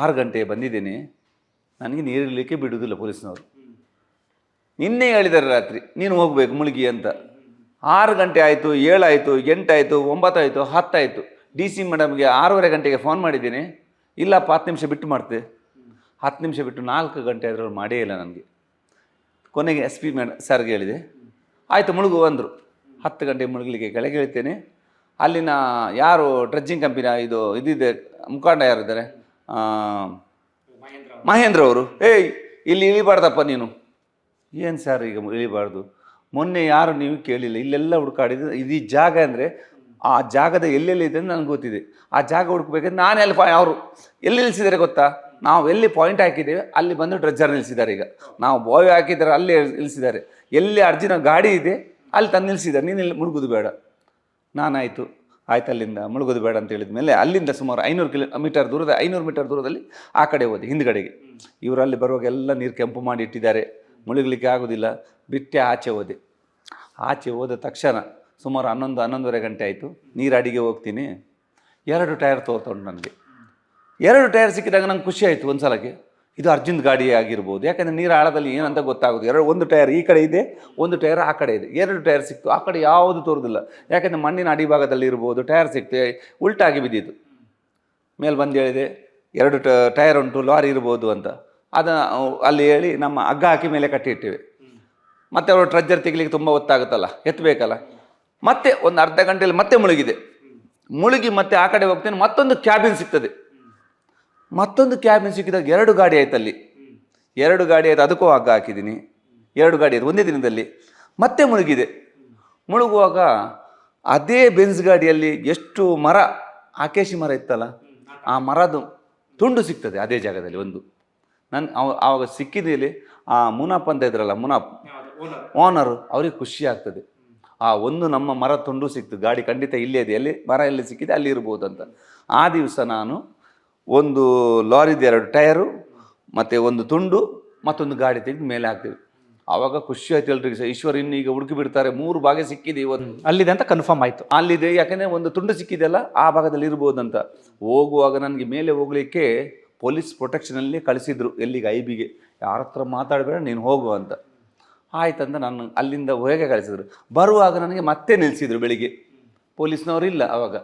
ಆರು ಗಂಟೆ ಬಂದಿದ್ದೇನೆ. ನನಗೆ ನೀರಿರಲಿಕ್ಕೆ ಬಿಡುವುದಿಲ್ಲ ಪೊಲೀಸ್ನವರು. ನಿನ್ನೆ ಹೇಳಿದ್ದಾರೆ ರಾತ್ರಿ, ನೀನು ಹೋಗಬೇಕು ಮುಳುಗಿ ಅಂತ. ಆರು ಗಂಟೆ ಆಯಿತು ಏಳಾಯಿತು ಎಂಟಾಯಿತು ಒಂಬತ್ತಾಯಿತು ಹತ್ತಾಯಿತು ಡಿ ಸಿ ಮೇಡಮ್ಗೆ ಆರೂವರೆ ಗಂಟೆಗೆ ಫೋನ್ ಮಾಡಿದ್ದೀನಿ. ಇಲ್ಲಪ್ಪ, ಹತ್ತು ನಿಮಿಷ ಬಿಟ್ಟು ಮಾಡ್ತೆ. ಹತ್ತು ನಿಮಿಷ ಬಿಟ್ಟು ನಾಲ್ಕು ಗಂಟೆ ಆದರೂ ಮಾಡೇ ಇಲ್ಲ ನನಗೆ. ಕೊನೆಗೆ ಎಸ್ ಪಿ ಮೇಡ, ಸರ್ಗೆ ಹೇಳಿದೆ. ಆಯಿತು, ಮುಳುಗು ಅಂದರು. ಹತ್ತು ಗಂಟೆ ಮುಳುಗಲಿಕ್ಕೆ ಕೆಳಗೆ ಹೇಳ್ತೇನೆ. ಅಲ್ಲಿನ ಯಾರು ಡ್ರೆಜ್ಜಿಂಗ್ ಕಂಪಿನ ಇದು ಇದಿದೆ, ಮುಖಂಡ ಯಾರಿದ್ದಾರೆ? ಮಹೇಂದ್ರ ಅವರು. ಏಯ್ ಇಲ್ಲಿ ಇಳಿಬಾರ್ದಪ್ಪ ನೀನು. ಏನು ಸರ್ ಈಗ ಇಳಿಬಾರ್ದು? ಮೊನ್ನೆ ಯಾರು ನೀವು ಕೇಳಿಲ್ಲ? ಇಲ್ಲೆಲ್ಲ ಹುಡುಕಾಡಿದ್ರೆ ಇದು ಈ ಜಾಗ ಅಂದರೆ ಆ ಜಾಗದ ಎಲ್ಲೆಲ್ಲಿ ಇದೆ ಅಂತ ನನಗೆ ಗೊತ್ತಿದೆ. ಆ ಜಾಗ ಹುಡುಕ್ಬೇಕಂದ್ರೆ ನಾನು ಎಲ್ಲಿ ಅವರು ಎಲ್ಲಿ ನಿಲ್ಲಿಸಿದ್ದಾರೆ ಗೊತ್ತಾ? ನಾವು ಎಲ್ಲಿ ಪಾಯಿಂಟ್ ಹಾಕಿದ್ದೇವೆ ಅಲ್ಲಿ ಬಂದು ಡ್ರೆಜ್ಜರ್ ನಿಲ್ಲಿಸಿದ್ದಾರೆ ಈಗ. ನಾವು ಬಾಯ್ ಹಾಕಿದ್ದಾರೆ ಅಲ್ಲಿ ನಿಲ್ಲಿಸಿದ್ದಾರೆ ಎಲ್ಲಿ ಅರ್ಜಿನ ಗಾಡಿ ಇದೆ ಅಲ್ಲಿ ತಂದು ನಿಲ್ಲಿಸಿದ್ದಾರೆ ನೀನು ಇಲ್ಲಿ ಮುಳುಗುದು ಬೇಡ. ನಾನಾಯಿತು. ಆಯ್ತು ಅಲ್ಲಿಂದ ಮುಳುಗೋದು ಬೇಡ ಅಂತ ಹೇಳಿದ ಮೇಲೆ ಅಲ್ಲಿಂದ ಸುಮಾರು ಐನೂರು ಕಿಲೋ ಮೀಟರ್ ದೂರದ, ಐನೂರು ಮೀಟರ್ ದೂರದಲ್ಲಿ ಆ ಕಡೆ ಹೋದೆ, ಹಿಂದ್ಗಡೆಗೆ. ಇವರು ಅಲ್ಲಿ ಬರುವಾಗ ಎಲ್ಲ ನೀರು ಕೆಂಪು ಮಾಡಿ ಇಟ್ಟಿದ್ದಾರೆ. ಮುಳುಗಲಿಕ್ಕೆ ಆಗೋದಿಲ್ಲ. ಬಿಟ್ಟೆ ಆಚೆ ಹೋದೆ. ಆಚೆ ಹೋದ ತಕ್ಷಣ ಸುಮಾರು ಹನ್ನೊಂದು, ಹನ್ನೊಂದುವರೆ ಗಂಟೆ ಆಯಿತು. ನೀರು ಅಡಿಗೆ ಹೋಗ್ತೀನಿ. ಎರಡು ಟೈರ್ ತೋರ್ತೊಂಡು ನನಗೆ. ಎರಡು ಟೈರ್ ಸಿಕ್ಕಿದಾಗ ನಂಗೆ ಖುಷಿ ಆಯಿತು ಒಂದು ಸಲಕ್ಕೆ ಇದು ಅರ್ಜುನ್ ಗಾಡಿ ಆಗಿರ್ಬೋದು. ಯಾಕಂದರೆ ನೀರು ಆಳದಲ್ಲಿ ಏನಂತ ಗೊತ್ತಾಗೋದು? ಎರಡು, ಒಂದು ಟೈರ್ ಈ ಕಡೆ ಇದೆ, ಒಂದು ಟೈರ್ ಆ ಕಡೆ ಇದೆ. ಎರಡು ಟೈರ್ ಸಿಕ್ತು. ಆ ಕಡೆ ಯಾವುದು ತೋರುದಿಲ್ಲ. ಯಾಕಂದರೆ ಮಣ್ಣಿನ ಅಡಿಭಾಗದಲ್ಲಿ ಇರ್ಬೋದು, ಟೈರ್ ಸಿಕ್ತು, ಉಲ್ಟಾಗಿ ಬಿದ್ದಿತ್ತು. ಮೇಲೆ ಬಂದು ಹೇಳಿದೆ, ಎರಡು ಟೈರ್ ಉಂಟು, ಲಾರಿ ಇರ್ಬೋದು ಅಂತ. ಅದು ಅಲ್ಲಿ ಹೇಳಿ ನಮ್ಮ ಹಗ್ಗ ಹಾಕಿ ಮೇಲೆ ಕಟ್ಟಿಟ್ಟಿವೆ. ಮತ್ತೆ ಅವರು ಟ್ರಜ್ಜರ್ ತೆಗಿಲಿಕ್ಕೆ ತುಂಬ ಹೊತ್ತಾಗುತ್ತಲ್ಲ ಎತ್ತಬೇಕಲ್ಲ ಮತ್ತೆ ಒಂದು ಅರ್ಧ ಗಂಟೆಯಲ್ಲಿ ಮತ್ತೆ ಮುಳುಗಿದೆ. ಮುಳುಗಿ ಮತ್ತೆ ಆ ಕಡೆ ಹೋಗ್ತೇನೆ, ಮತ್ತೊಂದು ಕ್ಯಾಬಿನ್ ಸಿಗ್ತದೆ. ಮತ್ತೊಂದು ಕ್ಯಾಬಿನ್ ಸಿಕ್ಕಿದಾಗ ಎರಡು ಗಾಡಿ ಆಯ್ತು ಅಲ್ಲಿ ಎರಡು ಗಾಡಿ ಆಯ್ತು, ಅದಕ್ಕೂ ಹಗ್ಗ ಹಾಕಿದ್ದೀನಿ. ಎರಡು ಗಾಡಿ ಆಯ್ತು, ಒಂದೇ ದಿನದಲ್ಲಿ. ಮತ್ತೆ ಮುಳುಗಿದೆ. ಮುಳುಗುವಾಗ ಅದೇ ಬೆನ್ಸ್ ಗಾಡಿಯಲ್ಲಿ ಎಷ್ಟು ಮರ, ಆಕೇಶಿ ಮರ ಇತ್ತಲ್ಲ, ಆ ಮರದು ತುಂಡು ಸಿಗ್ತದೆ ಅದೇ ಜಾಗದಲ್ಲಿ ಒಂದು. ನಾನು ಅವ ಆವಾಗ ಸಿಕ್ಕಿದಲ್ಲಿ ಆ ಮುನಾಪ್ ಅಂತ ಇದ್ರಲ್ಲ, ಮುನಾಪ್. ಓನರು ಅವ್ರಿಗೆ ಖುಷಿ ಆಗ್ತದೆ. ಆ ಒಂದು ನಮ್ಮ ಮರ ತುಂಡು ಸಿಕ್ತು, ಗಾಡಿ ಖಂಡಿತ ಇಲ್ಲೇ ಇದೆ, ಎಲ್ಲಿ ಮರ ಎಲ್ಲಿ ಸಿಕ್ಕಿದೆ ಅಲ್ಲಿ ಇರ್ಬೋದು ಅಂತ. ಆ ದಿವಸ ನಾನು ಒಂದು ಲಾರಿದು ಎರಡು ಟಯರು ಮತ್ತು ಒಂದು ತುಂಡು ಮತ್ತೊಂದು ಗಾಡಿ ತೆಗೆದು ಮೇಲೆ ಹಾಕ್ತೀವಿ. ಆವಾಗ ಖುಷಿ ಆಯ್ತು ಎಲ್ರಿಗೂ ಸಹ. ಈಶ್ವರ್ ಇನ್ನು ಈಗ ಹುಡುಕಿ ಬಿಡ್ತಾರೆ. ಮೂರು ಭಾಗ ಸಿಕ್ಕಿದೆ ಇವತ್ತು. ಅಲ್ಲಿದೆ ಅಂತ ಕನ್ಫರ್ಮ್ ಆಯಿತು. ಅಲ್ಲಿದೆ. ಯಾಕಂದರೆ ಒಂದು ತುಂಡು ಸಿಕ್ಕಿದೆಯಲ್ಲ ಆ ಭಾಗದಲ್ಲಿ ಇರ್ಬೋದಂತ. ಹೋಗುವಾಗ ನನಗೆ ಮೇಲೆ ಹೋಗಲಿಕ್ಕೆ ಪೊಲೀಸ್ ಪ್ರೊಟೆಕ್ಷನಲ್ಲಿ ಕಳಿಸಿದ್ರು ಎಲ್ಲಿಗೆ? ಐ ಬಿಗೆ ಯಾರ ಹತ್ರ ಮಾತಾಡಬೇಡ ನೀನು ಹೋಗು ಅಂತ. ಆಯ್ತಂತ ನಾನು ಅಲ್ಲಿಂದ ಹೊರಗೆ ಕಳಿಸಿದ್ರು. ಬರುವಾಗ ನನಗೆ ಮತ್ತೆ ನಿಲ್ಲಿಸಿದ್ರು ಬೆಳಿಗ್ಗೆ. ಪೊಲೀಸ್ನವರು ಇಲ್ಲ ಆವಾಗ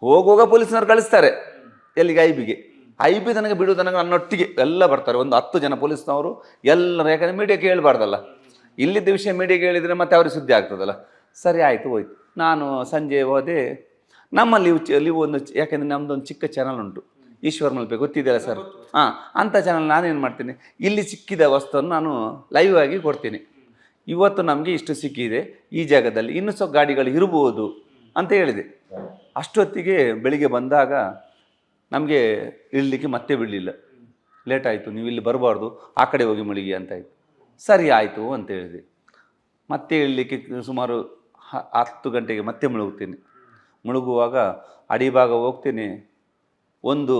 ಹೋಗುವಾಗ ಪೊಲೀಸ್ನವ್ರು ಕಳಿಸ್ತಾರೆ. ಎಲ್ಲಿಗೆ? ಐ ಬಿಗೆ ಐ ಬಿ ತನಕ ಬಿಡು ತನಕ ನನ್ನೊಟ್ಟಿಗೆ ಎಲ್ಲ ಬರ್ತಾರೆ. ಒಂದು ಹತ್ತು ಜನ ಪೊಲೀಸ್ನವರು ಎಲ್ಲರೂ, ಯಾಕಂದರೆ ಮೀಡಿಯಾಕ್ಕೆ ಹೇಳ್ಬಾರ್ದಲ್ಲ ಇಲ್ಲಿದ್ದ ವಿಷಯ ಮೀಡಿಯಾಗೆ ಹೇಳಿದರೆ ಮತ್ತೆ ಅವ್ರಿಗೆ ಸುದ್ದಿ ಆಗ್ತದಲ್ಲ. ಸರಿ, ಆಯಿತು, ಹೋಯ್ತು. ನಾನು ಸಂಜೆ ಹೋದೆ. ನಮ್ಮಲ್ಲಿ ಲಿವ್ ಒಂದು ಯಾಕೆಂದರೆ ನಮ್ಮದು ಒಂದು ಚಿಕ್ಕ ಚಾನಲ್ ಉಂಟು. ಈಶ್ವರ್ ಮಲ್ಪೆ, ಗೊತ್ತಿದೆಯಲ್ಲ ಸರ್ ಹಾಂ ಅಂಥ ಚಾನಲ್ ನಾನೇನು ಮಾಡ್ತೀನಿ? ಇಲ್ಲಿ ಸಿಕ್ಕಿದ ವಸ್ತುವನ್ನು ನಾನು ಲೈವ್ ಆಗಿ ಕೊಡ್ತೀನಿ. ಇವತ್ತು ನಮಗೆ ಇಷ್ಟು ಸಿಕ್ಕಿದೆ. ಈ ಜಾಗದಲ್ಲಿ ಇನ್ನೂ ಸ್ವಲ್ಪ ಗಾಡಿಗಳು ಇರ್ಬೋದು ಅಂತ ಹೇಳಿದೆ. ಅಷ್ಟೊತ್ತಿಗೆ ಬೆಳಿಗ್ಗೆ ಬಂದಾಗ ನಮಗೆ ಇಳಲಿಕ್ಕೆ ಮತ್ತೆ ಬಿಡಲಿಲ್ಲ. ಲೇಟ್ ಆಯಿತು, ನೀವು ಇಲ್ಲಿ ಬರಬಾರ್ದು, ಆ ಕಡೆ ಹೋಗಿ ಮುಳುಗಿ ಅಂತ ಆಯಿತು. ಸರಿ ಆಯಿತು ಅಂತ ಹೇಳಿದೆ. ಮತ್ತೆ ಇಳಲಿಕ್ಕೆ ಸುಮಾರು ಹತ್ತು ಗಂಟೆಗೆ ಮತ್ತೆ ಮುಳುಗುತ್ತೇನೆ. ಮುಳುಗುವಾಗ ಅಡಿಭಾಗ ಹೋಗ್ತೇನೆ. ಒಂದು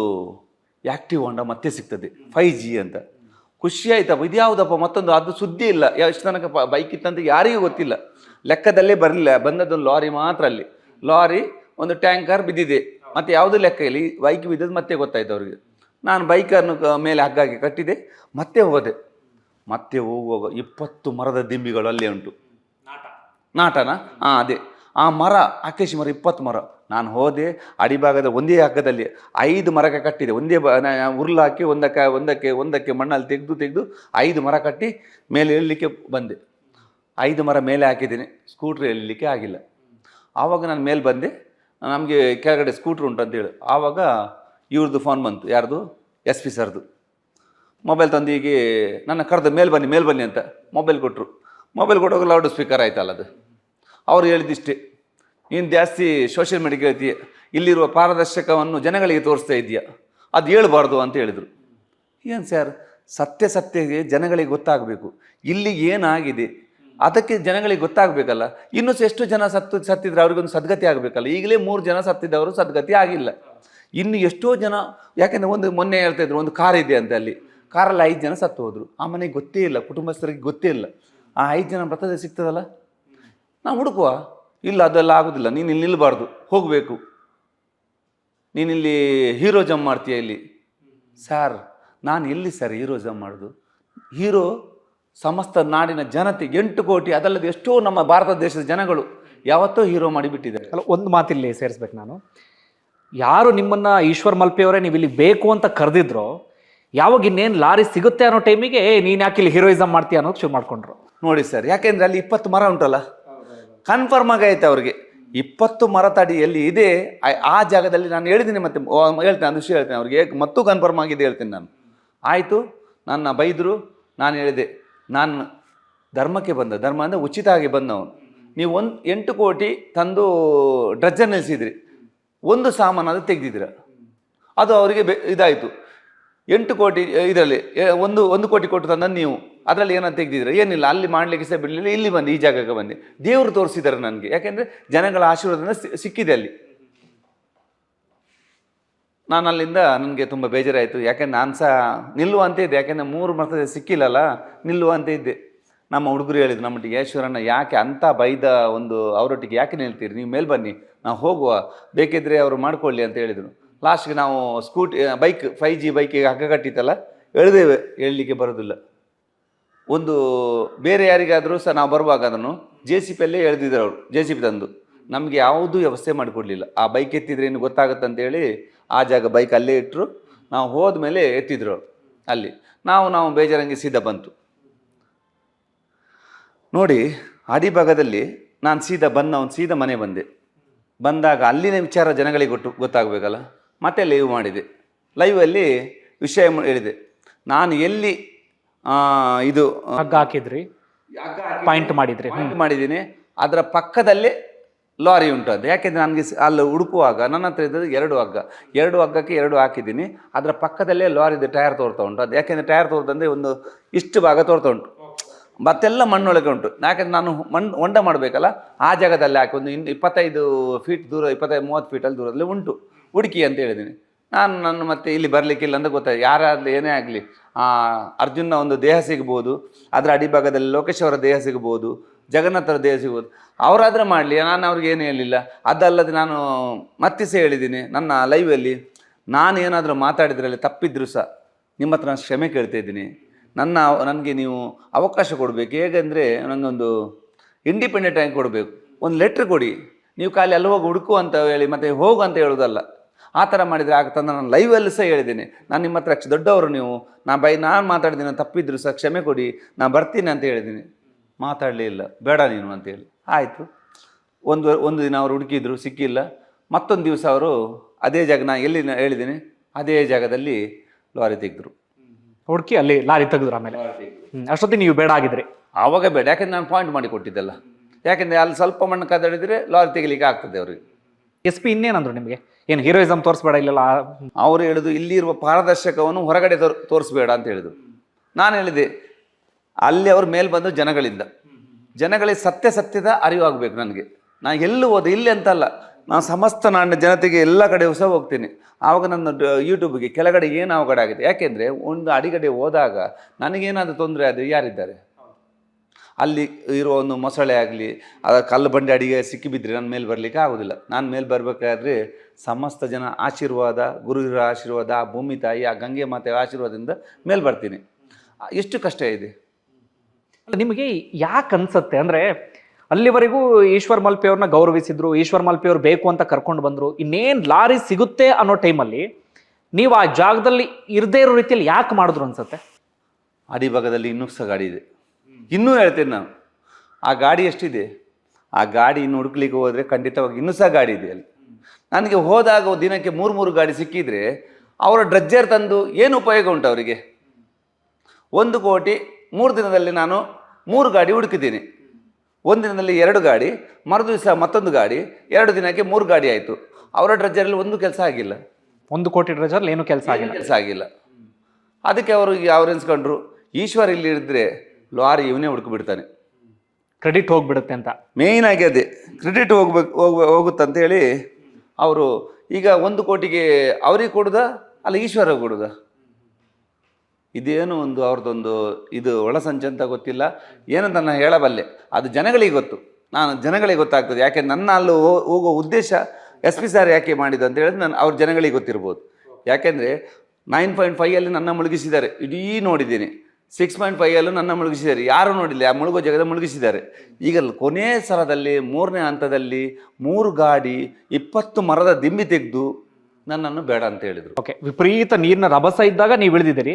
ಆ್ಯಕ್ಟಿವ್ ಹೊಂಡ ಮತ್ತೆ ಸಿಗ್ತದೆ ಫೈ ಜಿ ಅಂತ. ಖುಷಿ ಆಯ್ತಪ್ಪ, ಇದು ಯಾವುದಪ್ಪ, ಮತ್ತೊಂದು, ಅದು ಸುದ್ದಿ ಇಲ್ಲ. ಎಷ್ಟು ತನಕ ಬೈಕ್ ಇತ್ತಂತ ಯಾರಿಗೂ ಗೊತ್ತಿಲ್ಲ. ಲೆಕ್ಕದಲ್ಲೇ ಬರಲಿಲ್ಲ, ಬಂದದ್ದೊಂದು ಲಾರಿ ಮಾತ್ರ ಅಲ್ಲಿ. ಲಾರಿ ಒಂದು ಟ್ಯಾಂಕರ್ ಬಿದ್ದಿದೆ. ಮತ್ತೆ ಯಾವುದೂ ಲೆಕ್ಕ ಇಲ್ಲಿ ಬೈಕ್ ಬಿದ್ದದ್ದು ಮತ್ತೆ ಗೊತ್ತಾಯ್ತು ಅವ್ರಿಗೆ. ನಾನು ಬೈಕನ್ನು ಮೇಲೆ ಹಗ್ಗಾಗಿ ಕಟ್ಟಿದೆ, ಮತ್ತೆ ಹೋದೆ. ಮತ್ತೆ ಹೋಗುವಾಗ ಇಪ್ಪತ್ತು ಮರದ ದಿಂಬಿಗಳು ಅಲ್ಲೇ ಉಂಟು. ನಾಟನ? ಹಾಂ, ಅದೇ. ಆ ಮರ ಆಕೇಶಿ ಮರ, ಇಪ್ಪತ್ತು ಮರ. ನಾನು ಹೋದೆ, ಅಡಿಭಾಗದ ಒಂದೇ ಹಗ್ಗದಲ್ಲಿ ಐದು ಮರಕ್ಕೆ ಕಟ್ಟಿದೆ. ಒಂದೇ ಬ ಉರುಳು ಹಾಕಿ ಒಂದಕ್ಕೆ ಒಂದಕ್ಕೆ ಒಂದಕ್ಕೆ ಮಣ್ಣಲ್ಲಿ ತೆಗೆದು ತೆಗೆದು ಐದು ಮರ ಕಟ್ಟಿ ಮೇಲೆ ಇಳಲಿಕ್ಕೆ ಬಂದೆ. ಐದು ಮರ ಮೇಲೆ ಹಾಕಿದ್ದೀನಿ. ಸ್ಕೂಟ್ರ್ ಇಳಲಿಕ್ಕೆ ಆಗಿಲ್ಲ. ಆವಾಗ ನಾನು ಮೇಲೆ ಬಂದೆ. ನಮಗೆ ಕೆಳಗಡೆ ಸ್ಕೂಟ್ರ್ ಉಂಟು ಅಂತೇಳಿ ಆವಾಗ ಇವ್ರದ್ದು ಫೋನ್ ಬಂತು. ಯಾರ್ದು? ಎಸ್ ಪಿ ಸರ್ದು. ಮೊಬೈಲ್ ತಂದು ಹೀಗೆ, ನನ್ನ ಕರೆದು ಮೇಲೆ ಬನ್ನಿ ಮೇಲೆ ಬನ್ನಿ ಅಂತ ಮೊಬೈಲ್ ಕೊಟ್ಟರು ಮೊಬೈಲ್ ಕೊಡುವಾಗ ಲೌಡ್ ಸ್ಪೀಕರ್ ಆಯ್ತಲ್ಲ ಅದು. ಅವ್ರು ಹೇಳಿದಿಷ್ಟೇ ನೀನು ಜಾಸ್ತಿ ಸೋಷಿಯಲ್ ಮೀಡಿಯಾ ಹೇಳ್ತೀಯ ಇಲ್ಲಿರುವ ಪಾರದರ್ಶಕವನ್ನು ಜನಗಳಿಗೆ ತೋರಿಸ್ತಾ ಇದೆಯಾ ಅದು ಹೇಳ್ಬಾರ್ದು ಅಂತ ಹೇಳಿದರು. ಏನು ಸರ್ ಸತ್ಯ ಸತ್ಯಗೆ ಜನಗಳಿಗೆ ಗೊತ್ತಾಗಬೇಕು. ಇಲ್ಲಿ ಏನಾಗಿದೆ? ಅದಕ್ಕೆ ಜನಗಳಿಗೆ ಗೊತ್ತಾಗಬೇಕಲ್ಲ. ಇನ್ನೂ ಎಷ್ಟು ಜನ ಸತ್ತು, ಸತ್ತಿದ್ರೆ ಅವ್ರಿಗೊಂದು ಸದ್ಗತಿ ಆಗಬೇಕಲ್ಲ. ಈಗಲೇ ಮೂರು ಜನ ಸತ್ತಿದ್ದವರು ಸದ್ಗತಿ ಆಗಿಲ್ಲ. ಇನ್ನು ಎಷ್ಟೋ ಜನ, ಯಾಕೆಂದರೆ ಒಂದು ಮೊನ್ನೆ ಹೇಳ್ತಾ ಇದ್ರು, ಒಂದು ಕಾರ್ ಇದೆ ಅಂತ ಅಲ್ಲಿ. ಕಾರಲ್ಲಿ ಐದು ಜನ ಸತ್ತು ಹೋದರು. ಆ ಮನೆಗೆ ಗೊತ್ತೇ ಇಲ್ಲ, ಕುಟುಂಬಸ್ಥರಿಗೆ ಗೊತ್ತೇ ಇಲ್ಲ. ಆ ಐದು ಜನ ಮೃತದೇಹ ಸಿಗ್ತದಲ್ಲ? ನಾವು ಹುಡುಕುವ. ಇಲ್ಲ, ಅದೆಲ್ಲ ಆಗೋದಿಲ್ಲ. ನೀನು ಇಲ್ಲಿ ನಿಲ್ಲಬಾರ್ದು ಹೋಗಬೇಕು. ನೀನಿಲ್ಲಿ ಹೀರೋಜಮ್ ಮಾಡ್ತೀಯ ಇಲ್ಲಿ? ಸರ್, ನಾನು ಎಲ್ಲಿ ಸರ್ ಹೀರೋ ಜಮ್ ಮಾಡೋದು? ಹೀರೋ ಸಮಸ್ತ ನಾಡಿನ ಜನತೆ ಎಂಟು ಕೋಟಿ ಅದಲ್ಲದೆ ಎಷ್ಟೋ ನಮ್ಮ ಭಾರತ ದೇಶದ ಜನಗಳು ಯಾವತ್ತೋ ಹೀರೋ ಮಾಡಿಬಿಟ್ಟಿದ್ದಾರೆ. ಅಲ್ಲ ಒಂದು ಮಾತಿಲ್ಲಿ ಸೇರಿಸ್ಬೇಕು ನಾನು. ಯಾರು ನಿಮ್ಮನ್ನು ಈಶ್ವರ್ ಮಲ್ಪೆಯವರೇ ನೀವು ಇಲ್ಲಿ ಬೇಕು ಅಂತ ಕರೆದಿದ್ರೋ ಯಾವಾಗ ಇನ್ನೇನು ಲಾರಿ ಸಿಗುತ್ತೆ ಅನ್ನೋ ಟೈಮಿಗೆ ನೀನು ಯಾಕೆ ಇಲ್ಲಿ ಹೀರೋಯಿಸಮ್ ಮಾಡ್ತೀಯ ಅನ್ನೋದು ಶುರು ಮಾಡ್ಕೊಂಡ್ರು. ನೋಡಿ ಸರ್ ಯಾಕೆಂದ್ರೆ ಅಲ್ಲಿ ಇಪ್ಪತ್ತು ಮರ ಉಂಟಲ್ಲ? ಕನ್ಫರ್ಮ್ ಆಗೈತೆ ಅವ್ರಿಗೆ. ಇಪ್ಪತ್ತು ಮರ ತಡಿ ಎಲ್ಲಿ ಇದೆ ಆ- ಜಾಗದಲ್ಲಿ ನಾನು ಹೇಳಿದ್ದೀನಿ ಮತ್ತೆ ಹೇಳ್ತೇನೆ ಅದು ವಿಷಯ ಹೇಳ್ತೇನೆ ಅವ್ರಿಗೆ. ಮತ್ತೂ ಕನ್ಫರ್ಮ್ ಆಗಿದೆ ಹೇಳ್ತೀನಿ ನಾನು. ಆಯಿತು ನನ್ನ ಬೈದರು ನಾನು ಹೇಳಿದೆ. ನಾನು ಧರ್ಮಕ್ಕೆ ಬಂದ, ಧರ್ಮ ಅಂದರೆ ಉಚಿತ ಆಗಿ ಬಂದವನು. ನೀವು ಒಂದು ಎಂಟು ಕೋಟಿ ತಂದು ಡ್ರಜ್ಜರ್ ನಿಲ್ಲಿಸಿದ್ರಿ ಒಂದು ಸಾಮಾನು ಅದು ತೆಗೆದಿದ್ದೀರ ಅದು ಅವರಿಗೆ ಬೆ, ಇದಾಯಿತು. ಎಂಟು ಕೋಟಿ ಇದರಲ್ಲಿ ಒಂದು ಒಂದು ಕೋಟಿ ಕೊಟ್ಟು ತಂದ ನೀವು. ಅದರಲ್ಲಿ ಏನಂತ ತೆಗೆದಿದ್ರೆ. ಏನಿಲ್ಲ, ಅಲ್ಲಿ ಮಾಡಲಿಕ್ಕೆ ಸಹ ಬಿಡಲಿಲ್ಲ. ಇಲ್ಲಿ ಬಂದು, ಈ ಜಾಗಕ್ಕೆ ಬಂದೆ. ದೇವರು ತೋರಿಸಿದ್ದಾರೆ ನನಗೆ. ಯಾಕೆಂದರೆ ಜನಗಳ ಆಶೀರ್ವಾದದಿಂದ ಸಿ- ಸಿಕ್ಕಿದೆ ಅಲ್ಲಿ. ನಾನು ಅಲ್ಲಿಂದ ನನಗೆ ತುಂಬ ಬೇಜಾರಾಯಿತು. ಯಾಕೆಂದ್ರೆ ನಾನು ಸಹ ನಿಲ್ಲುವ ಅಂತ ಇದ್ದೆ. ಯಾಕೆಂದರೆ ಮೂರು ಮರ್ತದ ಸಿಕ್ಕಿಲ್ಲಲ್ಲ ನಿಲ್ಲುವ ಅಂತ ಇದ್ದೆ. ನಮ್ಮ ಹುಡುಗರು ಹೇಳಿದ್ರು ನಮ್ಮೊಟ್ಟಿಗೆ ಈಶ್ವರಣ್ಣ ಯಾಕೆ ಅಂತ ಬೈದ ಒಂದು ಅವರೊಟ್ಟಿಗೆ ಯಾಕೆ ನಿಲ್ತೀರಿ? ನೀವು ಮೇಲೆ ಬನ್ನಿ, ನಾವು ಹೋಗುವ. ಬೇಕಿದ್ರೆ ಅವರು ಮಾಡ್ಕೊಳ್ಳಿ ಅಂತ ಹೇಳಿದರು. ಲಾಸ್ಟ್ಗೆ ನಾವು ಸ್ಕೂಟಿ ಬೈಕ್ ಫೈ ಜಿ ಬೈಕಿಗೆ ಹಗ್ಗ ಕಟ್ಟಿತ್ತಲ್ಲ ಎಳೆದೇವೆ ಹೇಳಲಿಕ್ಕೆ ಬರೋದಿಲ್ಲ. ಒಂದು ಬೇರೆ ಯಾರಿಗಾದರೂ ಸಹ ನಾವು ಬರುವಾಗ ಅದನ್ನು ಜೆ ಸಿ ಪಿಯಲ್ಲೇ ಎಳೆದಿದ್ದರು ಅವರು ಜೆ ಸಿ ಪಿ ತಂದು. ನಮಗೆ ಯಾವುದೂ ವ್ಯವಸ್ಥೆ ಮಾಡಿಕೊಡ್ಲಿಲ್ಲ. ಆ ಬೈಕ್ ಎತ್ತಿದ್ರೆ ಏನು ಗೊತ್ತಾಗುತ್ತೆ ಅಂತೇಳಿ ಆ ಜಾಗ ಬೈಕ್ ಅಲ್ಲೇ ಇಟ್ಟರು ನಾವು ಹೋದ ಮೇಲೆ ಎತ್ತಿದ್ರು ಅಲ್ಲಿ. ನಾವು ನಾವು ಬೇಜಾರಂಗೆ ಸೀದಾ ಬಂತು. ನೋಡಿ ಅಡಿಭಾಗದಲ್ಲಿ ನಾನು ಸೀದಾ ಬಂದ ಅವ್ನು ಸೀದಾ ಮನೆ ಬಂದೆ. ಬಂದಾಗ ಅಲ್ಲಿನ ವಿಚಾರ ಜನಗಳಿಗೆ ಗೊತ್ತು ಗೊತ್ತಾಗಬೇಕಲ್ಲ? ಮತ್ತೆ ಲೈವ್ ಮಾಡಿದೆ. ಲೈವಲ್ಲಿ ವಿಷಯ ಹೇಳಿದೆ. ನಾನು ಎಲ್ಲಿ ಇದು ಹಗ್ಗ ಹಾಕಿದ್ರಿ? ಪಾಯಿಂಟ್ ಮಾಡಿದ್ರಿ. ಪಾಯಿಂಟ್ ಮಾಡಿದ್ದೀನಿ. ಅದರ ಪಕ್ಕದಲ್ಲೇ ಲಾರಿ ಉಂಟು ಅದು ಯಾಕೆಂದರೆ ನನಗೆ ಅಲ್ಲಿ ಹುಡುಕುವಾಗ ನನ್ನ ಹತ್ರ ಇದ್ದದ್ದು ಎರಡು ಹಗ್ಗ. ಎರಡು ಹಗ್ಗಕ್ಕೆ ಎರಡು ಹಾಕಿದ್ದೀನಿ. ಅದರ ಪಕ್ಕದಲ್ಲೇ ಲಾರಿದು ಟೈರ್ ತೋರ್ತಾ ಉಂಟು. ಅದು ಯಾಕೆಂದರೆ ಟೈರ್ ತೋರ್ತಂದರೆ ಒಂದು ಇಷ್ಟು ಭಾಗ ತೋರ್ತಾ ಉಂಟು. ಮತ್ತೆಲ್ಲ ಮಣ್ಣೊಳಗೆ ಉಂಟು. ಯಾಕೆಂದ್ರೆ ನಾನು ಮಣ್ಣು ಹೊಂಡ ಮಾಡಬೇಕಲ್ಲ, ಆ ಜಾಗದಲ್ಲಿ ಹಾಕಿ ಒಂದು ಇನ್ನು ಇಪ್ಪತ್ತೈದು ಫೀಟ್ ದೂರ, ಇಪ್ಪತ್ತೈದು, ಮೂವತ್ತು ಫೀಟಲ್ಲಿ ದೂರದಲ್ಲಿ ಉಂಟು. ಹುಡುಕಿ ಅಂತ ಹೇಳಿದ್ದೀನಿ. ನಾನು ನನ್ನ ಮತ್ತೆ ಇಲ್ಲಿ ಬರಲಿಕ್ಕಿಲ್ಲ ಅಂತ ಗೊತ್ತಾಯ್ತು. ಯಾರಾಗಲಿ ಏನೇ ಆಗಲಿ ಅರ್ಜುನ ಒಂದು ದೇಹ ಸಿಗ್ಬೋದು. ಅದರ ಅಡಿಭಾಗದಲ್ಲಿ ಲೋಕೇಶ್ ಅವರ ದೇಹ ಸಿಗ್ಬೋದು. ಜಗನ್ನಾಥರ ದೇಹ ಸಿಗೋದು ಅವರಾದರೆ ಮಾಡಲಿ, ನಾನು ಅವ್ರಿಗೆ ಏನು ಹೇಳಿಲ್ಲ. ಅದಲ್ಲದೆ ನಾನು ಮತ್ತೆ ಸಹ ಹೇಳಿದ್ದೀನಿ, ನನ್ನ ಲೈವಲ್ಲಿ ನಾನು ಏನಾದರೂ ಮಾತಾಡಿದ್ರಲ್ಲಿ ತಪ್ಪಿದ್ರು ಸಹ ನಿಮ್ಮ ಹತ್ರ ನಾನು ಕ್ಷಮೆ ಕೇಳ್ತಾ ಇದ್ದೀನಿ. ನನ್ನ ನನಗೆ ನೀವು ಅವಕಾಶ ಕೊಡಬೇಕು. ಹೇಗೆಂದರೆ ನನಗೊಂದು ಇಂಡಿಪೆಂಡೆಂಟ್ ಆಗಿ ಕೊಡಬೇಕು. ಒಂದು ಲೆಟ್ರ್ ಕೊಡಿ. ನೀವು ಖಾಲಿ ಅಲ್ಲಿ ಹೋಗಿ ಹುಡುಕು ಅಂತ ಹೇಳಿ, ಮತ್ತೆ ಹೋಗು ಅಂತ ಹೇಳೋದಲ್ಲ. ಆ ಥರ ಮಾಡಿದರೆ ಆಗ್ತಂದ್ರೆ ನಾನು ಲೈವಲ್ಲಿ ಸಹ ಹೇಳಿದ್ದೀನಿ. ನಾನು ನಿಮ್ಮ ಹತ್ರ ದೊಡ್ಡವರು ನೀವು. ನಾನು ಬೈ, ನಾನು ಮಾತಾಡಿದ್ದೀನಿ, ತಪ್ಪಿದ್ರು ಸಹ ಕ್ಷಮೆ ಕೊಡಿ. ನಾನು ಬರ್ತೀನಿ ಅಂತ ಹೇಳಿದ್ದೀನಿ. ಮಾತಾಡಲೇ ಇಲ್ಲ. ಬೇಡ ನೀನು ಅಂತೇಳಿ. ಆಯಿತು. ಒಂದು ಒಂದು ದಿನ ಅವರು ಹುಡುಕಿದ್ರು ಸಿಕ್ಕಿಲ್ಲ. ಮತ್ತೊಂದು ದಿವಸ ಅವರು ಅದೇ ಜಾಗ ನಾನು ಎಲ್ಲಿ ಹೇಳಿದ್ದೀನಿ ಅದೇ ಜಾಗದಲ್ಲಿ ಲಾರಿ ತೆಗೆದ್ರು. ಹುಡುಕಿ ಅಲ್ಲಿ ಲಾರಿ ತೆಗೆದ್ರು ಆಮೇಲೆ. ಅಷ್ಟೊತ್ತಿಗೆ ನೀವು ಬೇಡ ಆಗಿದ್ರಿ. ಆವಾಗ ಬೇಡ ಯಾಕೆಂದ್ರೆ ನಾನು ಪಾಯಿಂಟ್ ಮಾಡಿ ಕೊಟ್ಟಿದ್ದಲ್ಲ. ಯಾಕೆಂದರೆ ಅಲ್ಲಿ ಸ್ವಲ್ಪ ಮಣ್ಣು ಕದಡಿದ್ರೆ ಲಾರಿ ತೆಗಿಲಿಕ್ಕೆ ಆಗ್ತದೆ ಅವ್ರಿಗೆ. ಎಸ್ ಪಿ ಇನ್ನೇನಂದ್ರು ನಿಮಗೆ? ಏನು ಹೀರೋಯಿಸಮ್ ತೋರಿಸ್ಬೇಡ ಇಲ್ಲೆಲ್ಲ? ಅವರು ಹೇಳಿದ್ರು ಇಲ್ಲಿರುವ ಪಾರದರ್ಶಕವನ್ನು ಹೊರಗಡೆ ತೋರ್ ತೋರಿಸ್ಬೇಡ ಅಂತ ಹೇಳಿದರು. ನಾನು ಹೇಳಿದೆ ಅಲ್ಲಿ ಅವ್ರ ಮೇಲೆ ಬಂದು ಜನಗಳಿಂದ. ಜನಗಳಿಗೆ ಸತ್ಯ ಸತ್ಯದ ಅರಿವಾಗಬೇಕು ನನಗೆ. ನಾನು ಎಲ್ಲೂ ಹೋದೆ, ಇಲ್ಲಿ ಅಂತಲ್ಲ. ನಾನು ಸಮಸ್ತ ನಾಣ್ಯ ಜನತೆಗೆ ಎಲ್ಲ ಕಡೆ ಹೊಸ ಹೋಗ್ತೀನಿ. ಆವಾಗ ನನ್ನ ಯೂಟ್ಯೂಬ್ಗೆ ಕೆಳಗಡೆ ಏನು ಅವಘಡ ಆಗಿದೆ? ಯಾಕೆಂದರೆ ಒಂದು ಅಡಿಗಡೆ ಹೋದಾಗ ನನಗೇನಾದರೂ ತೊಂದರೆ ಆದರೆ ಯಾರಿದ್ದಾರೆ? ಅಲ್ಲಿ ಇರೋ ಒಂದು ಮೊಸಳೆ ಆಗಲಿ ಅದರ ಕಲ್ಲು ಬಂಡೆ ಅಡಿಗೆ ಸಿಕ್ಕಿಬಿದ್ದರೆ ನನ್ನ ಮೇಲೆ ಬರಲಿಕ್ಕೆ ಆಗೋದಿಲ್ಲ. ನಾನು ಮೇಲೆ ಬರಬೇಕಾದ್ರೆ ಸಮಸ್ತ ಜನ ಆಶೀರ್ವಾದ ಗುರುವಿರ ಆಶೀರ್ವಾದ ಭೂಮಿ ತಾಯಿ, ಆ ಗಂಗೆ ಮಾತೆ ಆಶೀರ್ವಾದದಿಂದ ಮೇಲೆ ಬರ್ತೀನಿ. ಎಷ್ಟು ಕಷ್ಟ ಇದೆ? ನಿಮಗೆ ಯಾಕೆ ಅನ್ಸುತ್ತೆ? ಅಂದ್ರೆ ಅಲ್ಲಿವರೆಗೂ ಈಶ್ವರ್ ಮಲ್ಪೆ ಅವ್ರನ್ನ ಗೌರವಿಸಿದ್ರು, ಈಶ್ವರ್ ಮಲ್ಪೆ ಬೇಕು ಅಂತ ಕರ್ಕೊಂಡು ಬಂದ್ರು, ಇನ್ನೇನ್ ಲಾರಿ ಸಿಗುತ್ತೆ ಅನ್ನೋ ಟೈಮಲ್ಲಿ ನೀವು ಆ ಜಾಗದಲ್ಲಿ ಇರದೇ ಇರೋ ರೀತಿಯಲ್ಲಿ ಯಾಕೆ ಮಾಡಿದ್ರು ಅನ್ಸುತ್ತೆ? ಅಡಿ ಭಾಗದಲ್ಲಿ ಇನ್ನೂ ಸಹ ಗಾಡಿ ಇದೆ. ಇನ್ನೂ ಹೇಳ್ತೀನಿ ನಾನು. ಆ ಗಾಡಿ ಎಷ್ಟಿದೆ? ಆ ಗಾಡಿ ಇನ್ನು ಹುಡುಕ್ಲಿಕ್ಕೆ ಹೋದರೆ ಖಂಡಿತವಾಗಿ ಇನ್ನೂ ಸಹ ಗಾಡಿ ಇದೆ ಅಲ್ಲಿ. ನನಗೆ ಹೋದಾಗ ದಿನಕ್ಕೆ ಮೂರು ಮೂರು ಗಾಡಿ ಸಿಕ್ಕಿದರೆ, ಅವರ ಡ್ರಜ್ಜರ್ ತಂದು ಏನು ಉಪಯೋಗ ಉಂಟು ಅವರಿಗೆ? ಒಂದು ಕೋಟಿ ಮೂರು ದಿನದಲ್ಲಿ ನಾನು ಮೂರು ಗಾಡಿ ಹುಡುಕಿದ್ದೀನಿ. ಒಂದು ದಿನದಲ್ಲಿ ಎರಡು ಗಾಡಿ ಮರು ದಿವಸ ಮತ್ತೊಂದು ಗಾಡಿ ಎರಡು ದಿನಕ್ಕೆ ಮೂರು ಗಾಡಿ ಆಯಿತು. ಅವರ ಡ್ರಜರಲ್ಲಿ ಒಂದು ಕೆಲಸ ಆಗಿಲ್ಲ. ಒಂದು ಕೋಟಿ ಡ್ರಜರಲ್ಲಿ ಏನು ಕೆಲಸ ಆಗಿಲ್ಲ? ಕೆಲಸ ಆಗಿಲ್ಲ. ಅದಕ್ಕೆ ಅವರು ಅವ್ರು ಎನ್ಸ್ಕೊಂಡ್ರು ಈಶ್ವರ್ ಇಲ್ಲಿ ಇದ್ದರೆ ಲಾರಿ ಇವನೇ ಹುಡುಕಿಬಿಡ್ತಾನೆ. ಕ್ರೆಡಿಟ್ ಹೋಗ್ಬಿಡುತ್ತೆ ಅಂತ. ಮೇಯ್ನ್ ಆಗಿ ಅದೇ ಕ್ರೆಡಿಟ್ ಹೋಗ್ಬೇಕು ಹೋಗ್ಬ ಹೋಗುತ್ತಂತೇಳಿ ಅವರು ಈಗ ಒಂದು ಕೋಟಿಗೆ ಅವರಿಗೆ ಕೊಡುದ ಅಲ್ಲ ಈಶ್ವರ ಕೊಡುದ? ಇದೇನು ಒಂದು ಅವ್ರದ್ದೊಂದು ಇದು ಒಳಸಂಚು ಅಂತ ಗೊತ್ತಿಲ್ಲ. ಏನಂತ ನಾನು ಹೇಳಬಲ್ಲೆ? ಅದು ಜನಗಳಿಗೆ ಗೊತ್ತು. ನಾನು ಜನಗಳಿಗೆ ಗೊತ್ತಾಗ್ತದೆ. ಯಾಕೆ ನನ್ನ ಅಲ್ಲಿ ಹೋಗೋ ಉದ್ದೇಶ ಎಸ್ ಪಿ ಸಾರ್ ಯಾಕೆ ಮಾಡಿದ್ದು ಅಂತ ಹೇಳಿದ್ರೆ ನಾನು ಅವ್ರ ಜನಗಳಿಗೆ ಗೊತ್ತಿರ್ಬೋದು. ಯಾಕೆಂದರೆ ನೈನ್ ಪಾಯಿಂಟ್ ಫೈವಲ್ಲಿ ನನ್ನ ಮುಳುಗಿಸಿದ್ದಾರೆ. ಇಡೀ ನೋಡಿದ್ದೀನಿ. ಸಿಕ್ಸ್ ಪಾಯಿಂಟ್ ಫೈವಲ್ಲೂ ನನ್ನ ಮುಳುಗಿಸಿದ್ದಾರೆ. ಯಾರು ನೋಡಿಲ್ಲ. ಆ ಮುಳುಗೋ ಜಾಗದ ಮುಳುಗಿಸಿದ್ದಾರೆ. ಈಗ ಕೊನೆ ಸಲದಲ್ಲಿ ಮೂರನೇ ಹಂತದಲ್ಲಿ ಮೂರು ಗಾಡಿ, ಇಪ್ಪತ್ತು ಮರದ ದಿಂಬಿ ತೆಗೆದು ನನ್ನನ್ನು ಬೇಡ ಅಂತ ಹೇಳಿದರು. ಓಕೆ. ವಿಪರೀತ ನೀರಿನ ರಭಸ ಇದ್ದಾಗ ನೀವು ಇಳಿದಿದ್ದೀರಿ.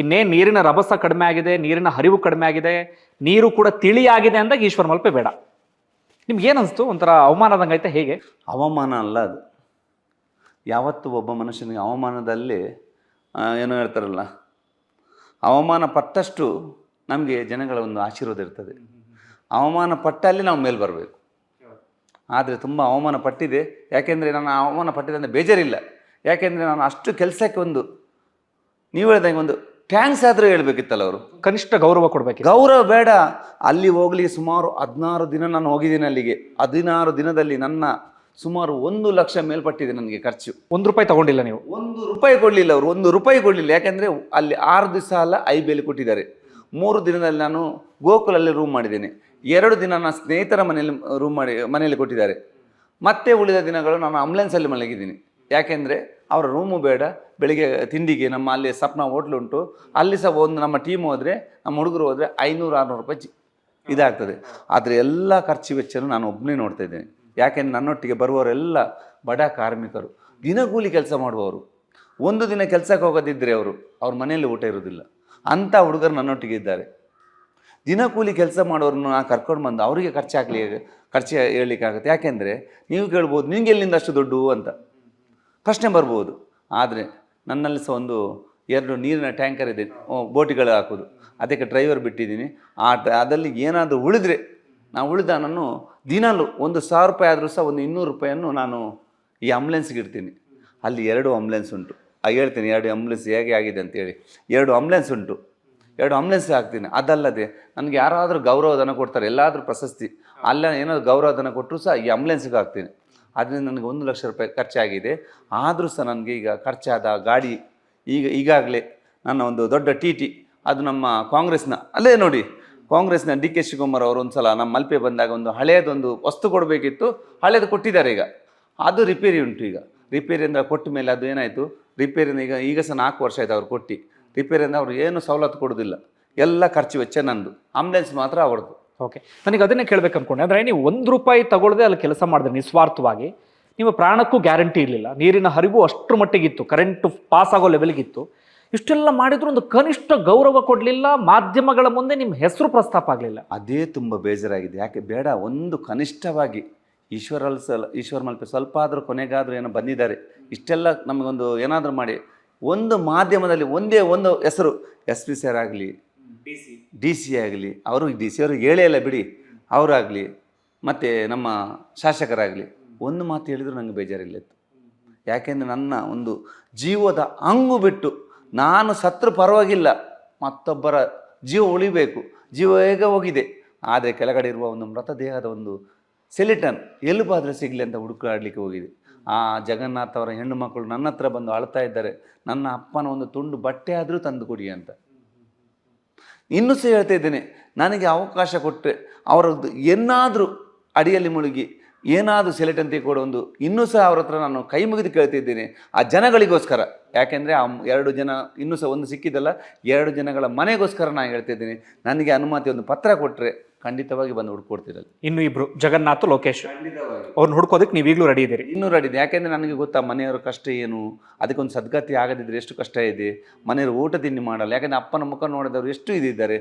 ಇನ್ನೇನು ನೀರಿನ ರಭಸ ಕಡಿಮೆ ಆಗಿದೆ, ನೀರಿನ ಹರಿವು ಕಡಿಮೆ ಆಗಿದೆ, ನೀರು ಕೂಡ ತಿಳಿಯಾಗಿದೆ ಅಂದಾಗ ಈಶ್ವರ ಮಲ್ಪೆ ಬೇಡ. ನಿಮ್ಗೆ ಏನಿಸ್ತು ಒಂಥರ ಅವಮಾನದಂಗೈತೆ ಹೇಗೆ? ಅವಮಾನ ಅಲ್ಲ ಅದು. ಯಾವತ್ತು ಒಬ್ಬ ಮನುಷ್ಯನಿಗೆ ಅವಮಾನದಲ್ಲಿ ಏನೋ ಹೇಳ್ತಾರಲ್ಲ, ಅವಮಾನ ಪಟ್ಟಷ್ಟು ನಮಗೆ ಜನಗಳ ಒಂದು ಆಶೀರ್ವಾದ ಇರ್ತದೆ. ಅವಮಾನ ಪಟ್ಟಲ್ಲಿ ನಾವು ಮೇಲೆ ಬರಬೇಕು. ಆದರೆ ತುಂಬ ಅವಮಾನ ಪಟ್ಟಿದೆ. ಯಾಕೆಂದರೆ ನಾನು ಅವಮಾನ ಪಟ್ಟಿದೆ ಅಂದರೆ ಬೇಜಾರಿಲ್ಲ. ಯಾಕೆಂದರೆ ನಾನು ಅಷ್ಟು ಕೆಲಸಕ್ಕೆ ಒಂದು, ನೀವು ಹೇಳ್ದಂಗೆ ಒಂದು ಥ್ಯಾಂಕ್ಸ್ ಆದರೂ ಹೇಳ್ಬೇಕಿತ್ತಲ್ಲ ಅವರು? ಕನಿಷ್ಠ ಗೌರವ ಕೊಡಬೇಕು ಗೌರವ ಬೇಡ. ಅಲ್ಲಿ ಹೋಗಲಿ ಸುಮಾರು ಹದಿನಾರು ದಿನ ನಾನು ಹೋಗಿದ್ದೀನಿ ಅಲ್ಲಿಗೆ. ಹದಿನಾರು ದಿನದಲ್ಲಿ ನನ್ನ ಸುಮಾರು ಒಂದು ಲಕ್ಷ ಮೇಲ್ಪಟ್ಟಿದೆ ನನಗೆ ಖರ್ಚು. ಒಂದು ರೂಪಾಯಿ ತಗೊಂಡಿಲ್ಲ ನೀವು. ಒಂದು ರೂಪಾಯಿ ಕೊಡಲಿಲ್ಲ ಅವರು. ಒಂದು ರೂಪಾಯಿ ಕೊಡಲಿಲ್ಲ. ಯಾಕೆಂದರೆ ಅಲ್ಲಿ ಆರು ದಿವಸ ಅಲ್ಲ ಐ ಬೇಲಿ ಕೊಟ್ಟಿದ್ದಾರೆ. ಮೂರು ದಿನದಲ್ಲಿ ನಾನು ಗೋಕುಲಲ್ಲಿ ರೂಮ್ ಮಾಡಿದ್ದೇನೆ. ಎರಡು ದಿನ ನನ್ನ ಸ್ನೇಹಿತರ ಮನೆಯಲ್ಲಿ ರೂಮ್ ಮಾಡಿ ಮನೆಯಲ್ಲಿ ಕೊಟ್ಟಿದ್ದಾರೆ. ಮತ್ತೆ ಉಳಿದ ದಿನಗಳು ನಾನು ಆಂಬುಲೆನ್ಸಲ್ಲಿ ಮಲಗಿದ್ದೀನಿ. ಯಾಕೆಂದರೆ ಅವರ ರೂಮು ಬೇಡ. ಬೆಳಿಗ್ಗೆ ತಿಂಡಿಗೆ ನಮ್ಮ ಅಲ್ಲಿ ಸಪ್ನ ಹೋಟ್ಲು ಉಂಟು. ಅಲ್ಲಿ ಸಹ ಒಂದು ನಮ್ಮ ಟೀಮ್ ಹೋದರೆ, ನಮ್ಮ ಹುಡುಗರು ಹೋದರೆ ಐನೂರು, ಆರುನೂರು ರೂಪಾಯಿ ಇದಾಗ್ತದೆ. ಆದರೆ ಎಲ್ಲ ಖರ್ಚು ವೆಚ್ಚನೂ ನಾನು ಒಬ್ಬನೇ ನೋಡ್ತಾ ಇದ್ದೇನೆ. ಯಾಕೆಂದ್ರೆ ನನ್ನೊಟ್ಟಿಗೆ ಬರುವವರೆಲ್ಲ ಬಡ ಕಾರ್ಮಿಕರು. ದಿನಗೂಲಿ ಕೆಲಸ ಮಾಡುವವರು. ಒಂದು ದಿನ ಕೆಲಸಕ್ಕೆ ಹೋಗೋದಿದ್ದರೆ ಅವರು, ಅವ್ರ ಮನೆಯಲ್ಲಿ ಊಟ ಇರೋದಿಲ್ಲ. ಅಂಥ ಹುಡುಗರು ನನ್ನೊಟ್ಟಿಗೆ ಇದ್ದಾರೆ. ದಿನಕೂಲಿ ಕೆಲಸ ಮಾಡೋರನ್ನು ನಾನು ಕರ್ಕೊಂಡು ಬಂದು ಅವರಿಗೆ ಖರ್ಚಾಗಲಿ ಖರ್ಚು ಹೇಳಲಿಕ್ಕಾಗುತ್ತೆ. ಯಾಕೆಂದರೆ ನೀವು ಕೇಳ್ಬೋದು ನಿಮಗೆ ಎಲ್ಲಿಂದ ಅಷ್ಟು ದುಡ್ಡು ಅಂತ. ಪ್ರಶ್ನೆ ಬರ್ಬೋದು. ಆದರೆ ನನ್ನಲ್ಲಿ ಸಹ ಒಂದು ಎರಡು ನೀರಿನ ಟ್ಯಾಂಕರ್ ಇದೆ. ಬೋಟಿಗಳು ಹಾಕೋದು. ಅದಕ್ಕೆ ಡ್ರೈವರ್ ಬಿಟ್ಟಿದ್ದೀನಿ. ಆ ಅದರಲ್ಲಿ ಏನಾದರೂ ಉಳಿದ್ರೆ ನಾನು ಉಳಿದ ನಾನು ದಿನಾಲು ಒಂದು ಸಾವಿರ ರೂಪಾಯಿ ಆದರೂ ಸಹ ಒಂದು ಇನ್ನೂರು ರೂಪಾಯಿಯನ್ನು ನಾನು ಈ ಆಂಬುಲೆನ್ಸ್ಗೆ ಇಡ್ತೀನಿ. ಅಲ್ಲಿ ಎರಡು ಆಂಬ್ಯುಲೆನ್ಸ್ ಉಂಟು. ಆ, ಹೇಳ್ತೀನಿ, ಎರಡು ಆಂಬ್ಯುಲೆನ್ಸ್ ಹೇಗೆ ಆಗಿದೆ ಅಂತೇಳಿ ಎರಡು ಆಂಬ್ಯುಲೆನ್ಸ್ ಉಂಟು. ಎರಡು ಆಂಬ್ಯುಲೆನ್ಸ್ ಹಾಕ್ತೀನಿ. ಅದಲ್ಲದೆ ನನಗೆ ಯಾರಾದರೂ ಗೌರವಧನ ಕೊಡ್ತಾರೆ. ಎಲ್ಲಾದರೂ ಪ್ರಶಸ್ತಿ. ಅಲ್ಲ ಏನಾದರೂ ಗೌರವಧನ ಕೊಟ್ಟರು ಸಹ ಈ ಆಂಬುಲೆನ್ಸ್ಗೆ ಹಾಕ್ತೀನಿ. ಅದರಿಂದ ನನಗೆ ಒಂದು ಲಕ್ಷ ರೂಪಾಯಿ ಖರ್ಚಾಗಿದೆ. ಆದರೂ ಸಹ ನನಗೆ ಈಗ ಖರ್ಚಾದ ಗಾಡಿ ಈಗ, ಈಗಾಗಲೇ ನನ್ನ ಒಂದು ದೊಡ್ಡ ಟಿ ಟಿ, ಅದು ನಮ್ಮ ಕಾಂಗ್ರೆಸ್ನ, ಅಲ್ಲೇ ನೋಡಿ, ಕಾಂಗ್ರೆಸ್ನ ಡಿ ಕೆ ಶಿವಕುಮಾರ್ ಅವರು ಒಂದು ಸಲ ನಮ್ಮ ಮಲ್ಪೆ ಬಂದಾಗ ಒಂದು ಹಳೆಯದೊಂದು ವಸ್ತು ಕೊಡಬೇಕಿತ್ತು ಹಳೆಯದು ಕೊಟ್ಟಿದ್ದಾರೆ ಈಗ. ಅದು ರಿಪೇರಿ ಉಂಟು ಈಗ. ರಿಪೇರಿಯಿಂದ ಕೊಟ್ಟ ಮೇಲೆ ಅದು ಏನಾಯಿತು ರಿಪೇರಿಯಿಂದ ಈಗ ಈಗ ಸಹ ನಾಲ್ಕು ವರ್ಷ ಆಯ್ತು ಅವ್ರು ಕೊಟ್ಟು. ರಿಪೇರಿಯಿಂದ ಅವರು ಏನು ಸವಲತ್ತು ಕೊಡೋದಿಲ್ಲ. ಎಲ್ಲ ಖರ್ಚು ವೆಚ್ಚ ನಂದು. ಆಂಬುಲೆನ್ಸ್ ಮಾತ್ರ ಅವ್ರದ್ದು. ಓಕೆ ನನಗೆ ಅದನ್ನೇ ಕೇಳ್ಬೇಕು ಅನ್ಕೊಂಡೆ. ಅಂದರೆ ನೀವು ಒಂದು ರೂಪಾಯಿ ತಗೊಳ್ಳದೆ ಅಲ್ಲಿ ಕೆಲಸ ಮಾಡಿದ್ರೆ ನಿಸ್ವಾರ್ಥವಾಗಿ. ನಿಮ್ಮ ಪ್ರಾಣಕ್ಕೂ ಗ್ಯಾರಂಟಿ ಇರಲಿಲ್ಲ. ನೀರಿನ ಹರಿವು ಅಷ್ಟರ ಮಟ್ಟಿಗಿತ್ತು. ಕರೆಂಟ್ ಪಾಸ್ ಆಗೋ ಲೆವೆಲ್ಗಿತ್ತು ಇಷ್ಟೆಲ್ಲ ಮಾಡಿದ್ರು ಒಂದು ಕನಿಷ್ಠ ಗೌರವ ಕೊಡಲಿಲ್ಲ. ಮಾಧ್ಯಮಗಳ ಮುಂದೆ ನಿಮ್ಮ ಹೆಸರು ಪ್ರಸ್ತಾಪ ಆಗಲಿಲ್ಲ. ಅದೇ ತುಂಬ ಬೇಜಾರಾಗಿದೆ. ಯಾಕೆ ಬೇಡ, ಒಂದು ಕನಿಷ್ಠವಾಗಿ ಈಶ್ವರ ಸಲ, ಈಶ್ವರ ಮಲ್ಪೆ ಸ್ವಲ್ಪ ಆದರೂ ಕೊನೆಗಾದರೂ ಏನೋ ಬಂದಿದ್ದಾರೆ. ಇಷ್ಟೆಲ್ಲ ನಮಗೊಂದು ಏನಾದರೂ ಮಾಡಿ. ಒಂದು ಮಾಧ್ಯಮದಲ್ಲಿ ಒಂದೇ ಒಂದು ಹೆಸರು ಎಸ್ ಪಿ ಸರ್ ಆಗಲಿ ಡಿ ಸಿ ಆಗಲಿ ಅವರು ಡಿ ಸಿ ಅವರು ಹೇಳೇ ಇಲ್ಲ ಬಿಡಿ. ಅವರಾಗಲಿ, ಮತ್ತು ನಮ್ಮ ಶಾಸಕರಾಗಲಿ, ಒಂದು ಮಾತು ಹೇಳಿದ್ರು ನನಗೆ ಬೇಜಾರಿಲ್ಲಿತ್ತು ಯಾಕೆಂದರೆ ನನ್ನ ಒಂದು ಜೀವದ ಅಂಗು ಬಿಟ್ಟು ನಾನು ಸತ್ರು ಪರವಾಗಿಲ್ಲ, ಮತ್ತೊಬ್ಬರ ಜೀವ ಉಳಿಬೇಕು, ಜೀವ ಹೇಗೆ ಹೋಗಿದೆ. ಆದರೆ ಕೆಳಗಡೆ ಇರುವ ಒಂದು ಮೃತದೇಹದ ಒಂದು ಸೆಲಿಟನ್ ಎಲುಬಾದರೆ ಸಿಗಲಿ ಅಂತ ಹುಡುಕಾಡಲಿಕ್ಕೆ ಹೋಗಿದೆ. ಆ ಜಗನ್ನಾಥ್ ಅವರ ಹೆಣ್ಣು ಮಕ್ಕಳು ನನ್ನ ಹತ್ರ ಬಂದು ಅಳ್ತಾ ಇದ್ದಾರೆ. ನನ್ನ ಅಪ್ಪನ ಒಂದು ತುಂಡು ಬಟ್ಟೆ ಆದರೂ ತಂದು ಕೊಡಿ ಅಂತ. ಇನ್ನೂ ಸಹ ಹೇಳ್ತಾ ಇದ್ದೇನೆ, ನನಗೆ ಅವಕಾಶ ಕೊಟ್ಟರೆ ಅವರದ್ದು ಏನಾದರೂ ಅಡಿಯಲ್ಲಿ ಮುಳುಗಿ, ಏನಾದರೂ ಸೆಲೆಟ್ ಅಂತ ಕೊಡೋ ಒಂದು ಇನ್ನೂ ಸಹ ಅವ್ರ ಹತ್ರ ನಾನು ಕೈ ಮುಗಿದು ಕೇಳ್ತಿದ್ದೇನೆ ಆ ಜನಗಳಿಗೋಸ್ಕರ, ಯಾಕೆಂದರೆ ಆ ಎರಡು ಜನ, ಇನ್ನೂ ಸಹ ಒಂದು ಸಿಕ್ಕಿದ್ದಲ್ಲ, ಎರಡು ಜನಗಳ ಮನೆಗೋಸ್ಕರ ನಾನು ಹೇಳ್ತಿದ್ದೀನಿ ನನಗೆ ಅನುಮತಿ ಒಂದು ಪತ್ರ ಕೊಟ್ಟರೆ ಖಂಡಿತವಾಗಿ ಬಂದು ಹುಡ್ಕೊಡ್ತಿರಲ್ಲ. ಇನ್ನು ಇಬ್ರು ಜಗನ್ನಾಥ್ ಲೋಕೇಶ್. ಅವ್ರನ್ನ ಹುಡ್ಕೋದಕ್ಕೆ ನೀವು ಈಗಲೂ ರೆಡಿ ಇದ್ದೀರಿ ಇನ್ನೂ ರೆಡಿ ಇದೆ. ಯಾಕೆಂದರೆ ನನಗೆ ಗೊತ್ತಾ ಮನೆಯವರ ಕಷ್ಟ ಏನು? ಅದಕ್ಕೊಂದು ಸದ್ಗತಿ ಆಗದಿದ್ದರೆ ಎಷ್ಟು ಕಷ್ಟ ಇದೆ? ಮನೆಯವರು ಊಟ ತಿಂಡಿ ಮಾಡಲ್ಲ. ಯಾಕೆಂದರೆ ಅಪ್ಪನ ಮುಖ ನೋಡಿದವರು ಎಷ್ಟು ಇದಿದ್ದಾರೆ?